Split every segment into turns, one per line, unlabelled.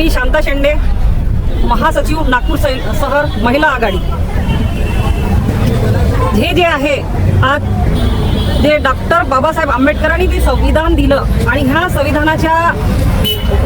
मी शांता शेंडे महासचिव नागपूर शहर महिला आघाडी. हे जे आहे आज जे डॉक्टर बाबासाहेब आंबेडकरांनी जे संविधान दिलं आणि ह्या संविधानाच्या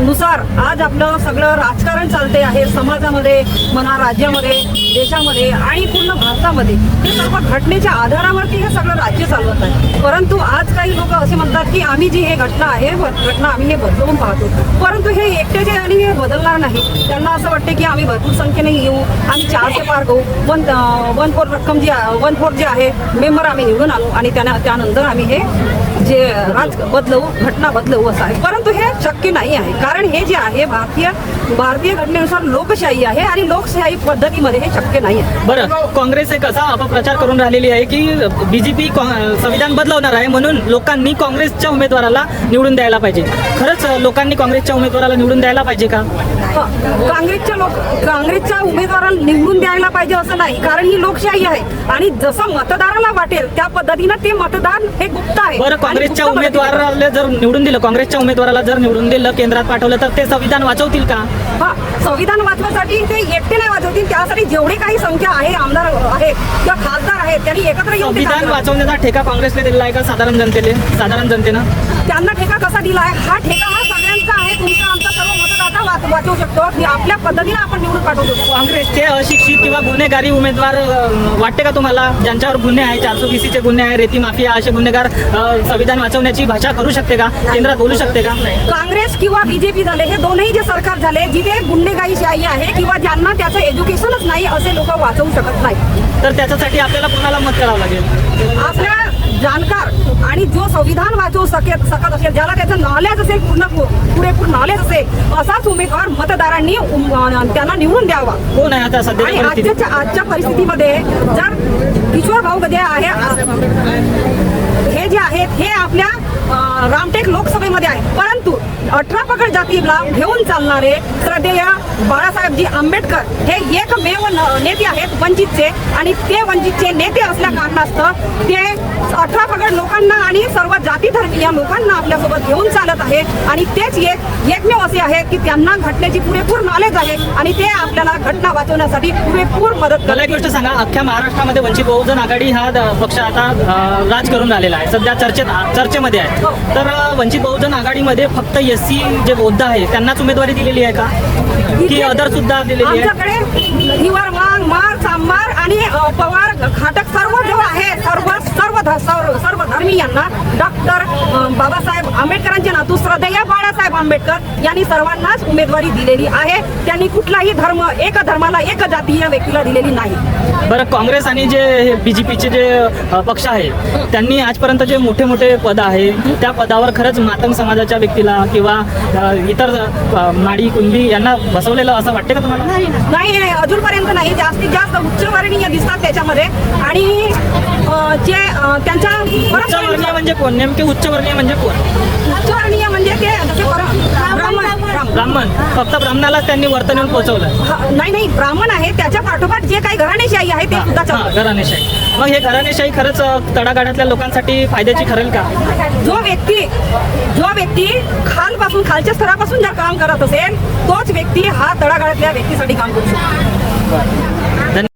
नुसार आज आपलं सगळं राजकारण चालते आहे. समाजामध्ये म्हणा राज्यामध्ये देशामध्ये आणि पूर्ण भारतामध्ये. हे सर्व घटनेच्या आधारावरती हे सगळं राज्य चालवत आहे. परंतु आज काही लोक असे म्हणतात की आम्ही जी हे घटना आहे घटना आम्ही हे बदलवून पाहतो. परंतु हे एकट्याचे आणि हे बदलणार नाही. त्यांना असं वाटते की आम्ही भरपूर संख्येने येऊ आम्ही चारशे पार करू वन वन फोर रक्कम जी वन फोर जे आहे मेंबर आम्ही निवडून आणू आणि त्यांना त्यानंतर आम्ही हे जे राज बदलवू घटना बदलवू असं आहे. परंतु हे शक्य नाही आहे. कारण हे जे आहे भारतीय भारतीय घटनेनुसार लोकशाही आहे आणि लोकशाही पद्धतीमध्ये हे शक्य नाही आहे.
बरं काँग्रेस एक असा अपप्रचार करून राहिलेली आहे की बीजेपी संविधान बदलवणार आहे म्हणून लोकांनी काँग्रेसच्या उमेदवाराला निवडून द्यायला पाहिजे. खरंच लोकांनी काँग्रेसच्या उमेदवाराला निवडून द्यायला पाहिजे का?
काँग्रेसच्या लोक काँग्रेसच्या उमेदवाराला निवडून द्यायला पाहिजे असं नाही कारण ही लोकशाही आहे. आणि जसं मतदाराला वाटेल त्या पद्धतीनं ते मतदान हे गुप्त आहे.
बरं काँग्रेसच्या उमेदवाराला जर निवडून दिलं काँग्रेसच्या उमेदवाराला जर निवडून दिलं केंद्रात पाठवलं तर ते संविधान वाचवतील का?
हा संविधान वाचवण्यासाठी ते एकटे नाही वाचवतील त्यासाठी जेवढे काही संख्या आहे आमदार आहेत किंवा खासदार आहेत त्यांनी एकत्र येऊन
संविधान. वाचवण्याचा ठेका काँग्रेसला दिलेला आहे का साधारण जनतेने साधारण जनतेनं?
त्यांना ठेका कसा दिला आहे? हा ठेका हा सगळ्यांचा आहे तुमचा आमचा सर्व मतदाता वाच- वाचवू शकतो. की आपल्या पद्धतीने आपण निवडून पाठवू शकतो.
काँग्रेसचे अशिक्षित किंवा गुन्हेगारी उमेदवार वाटते का तुम्हाला? ज्यांच्यावर गुन्हे आहे चारशे बीसीचे गुन्हे आहे रेती माफिया असे गुन्हेगार संविधान वाचवण्याची भाषा करू शकते का? केंद्रात बोलू शकते का?
काँग्रेस किंवा बीजेपी झाले हे दोनही जे सरकार झाले जिथे गुन्हेगारीशाही आहे किंवा ज्यांना त्याचं एज्युकेशनच नाही असे लोक वाचवू शकत नाही
तर त्याच्यासाठी आपल्याला कोणाला मत करावं लागेल?
आपल्या जाणकार आणि जो संविधान वाचवू शकत असेल ज्याला त्याचं नॉलेज असेल पूर्ण पुरेपूर नॉलेज असेल असाच उमेदवार मतदारांनी त्यांना निवडून द्यावा.
कोण आहे आता
आणि आजच्या आजच्या परिस्थितीमध्ये जर किशोर भाऊ जे आहे हे जे आहेत हे आपल्या रामटेक लोकसभेमध्ये आहे परंतु अठरा पकड जातीला घेऊन चालणारे श्रद्धेय बाळासाहेबजी आंबेडकर हे एकमेव नेते आहेत वंचितचे. आणि ते वंचितचे नेते असल्या कारणास्तव ते लोकांना आणि सर्व जाती धर्मीय लोकांना आपल्यासोबत घेऊन चालत आहे. आणि तेच एक एकमेव असे आहेत की त्यांना घटनेची पुरेपूर नॉलेज आहे आणि ते आपल्याला घटना वाचवण्यासाठी पुरेपूर मदत
मला एक गोष्ट सांगा अख्ख्या महाराष्ट्रामध्ये वंचित बहुजन आघाडी हा पक्ष आता राज करून राहिलेला आहे. सध्या चर्चेत चर्चेमध्ये आहे. तर अं, वंचित बहुजन आघाडीमध्ये फक्त एस सी जे बौद्ध आहे त्यांनाच उमेदवारी दिलेली आहे का? की अदर सुद्धा दिलेली आहे?
आमच्याकडे मांग मार सांबार आणि पवार खाटक सर्व जो आहे सर्व सर्व ध- सर्व धर्मीयांना डॉक्टर बाबासाहेब आंबेडकरांचे नातू श्रद्धेय बाळासाहेब आंबेडकर यांनी सर्वांनाच उमेदवारी दिलेली आहे. त्यांनी कुठलाही धर्म एक धर्माला एक जातीय व्यक्तीला दिलेली नाही.
बरं काँग्रेस आणि जे बी जे पक्ष आहे त्यांनी आजपर्यंत जे मोठे मोठे पद आहे त्या पदावर खरंच मातंग समाजाच्या व्यक्तीला किंवा इतर माडी कुणबी यांना बसवलेलं असं वाटते का तुम्हाला?
नाही नाही अजूनपर्यंत नाही. जास्तीत जास्त उच्चवर्णीय दिसतात त्याच्यामध्ये. आणि जे त्यांच्या
म्हणजे कोण? नेमके उच्चवर्णीय म्हणजे कोण?
उच्चवर्णीय म्हणजे ते ब्राह्मण.
फक्त ब्राह्मणालाच त्यांनी वर्तन येऊन पोहोचवलं.
नाही नाही ब्राह्मण आहे. त्याच्या पाठोपाठ जे काही घराणेशाही आहे ते सुद्धा.
घराणेशाही. मग हे घराणेशाही खरंच अ, तळागाळातल्या लोकांसाठी फायद्याची ठरेल का?
जो व्यक्ती जो व्यक्ती खालपासून खालच्या स्तरापासून जर काम करत असेल तोच व्यक्ती हा तळागाळातल्या व्यक्तीसाठी काम करू शकतो.